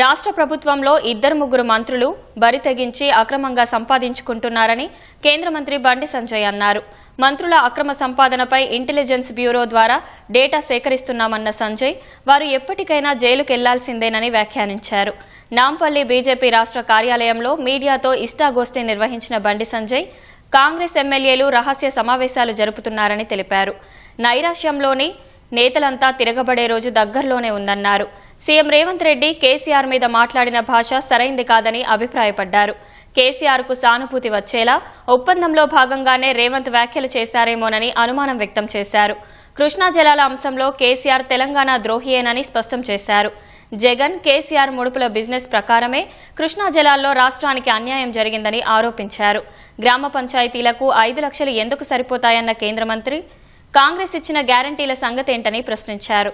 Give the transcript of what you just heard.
రాష్ట్ర ప్రభుత్వంలో ఇద్దరు ముగ్గురు మంత్రులు బరి తెగించి అక్రమంగా సంపాదించుకుంటున్నారని కేంద్ర మంత్రి బండి సంజయ్ అన్నారు. మంత్రుల అక్రమ సంపాదనపై ఇంటెలిజెన్స్ బ్యూరో ద్వారా డేటా సేకరిస్తున్నామన్న సంజయ్ వారు ఎప్పటికైనా జైలుకెళ్ళాల్సిందేనని వ్యాఖ్యానించారు. నాంపల్లి బీజేపీ రాష్ట్ర కార్యాలయంలో మీడియాతో ఇష్టాగోష్ఠి నిర్వహించిన బండి సంజయ్ కాంగ్రెస్ ఎమ్మెల్యేలు రహస్య సమావేశాలు జరుపుతున్నారని తెలిపారు. నైరాశ్యంలోని నేతలంతా తిరగబడే రోజు దగ్గరలోనే ఉందన్నారు. సీఎం రేవంత్ రెడ్డి కేసీఆర్ మీద మాట్లాడిన భాష సరైంది కాదని అభిప్రాయపడ్డారు. కేసీఆర్కు సానుభూతి వచ్చేలా ఒప్పందంలో భాగంగానే రేవంత్ వ్యాఖ్యలు చేశారేమోనని అనుమానం వ్యక్తం చేశారు. కృష్ణా జలాల అంశంలో కేసీఆర్ తెలంగాణ ద్రోహియేనని స్పష్టం చేశారు. జగన్ కేసీఆర్ ముడుపుల బిజినెస్ ప్రకారమే కృష్ణా జలాల్లో రాష్ట్రానికి అన్యాయం జరిగిందని ఆరోపించారు. గ్రామ పంచాయతీలకు ఐదు లక్షలు ఎందుకు సరిపోతాయన్న కేంద్ర మంత్రి కాంగ్రెస్ ఇచ్చిన గ్యారంటీల సంగతేంటని ప్రశ్నించారు.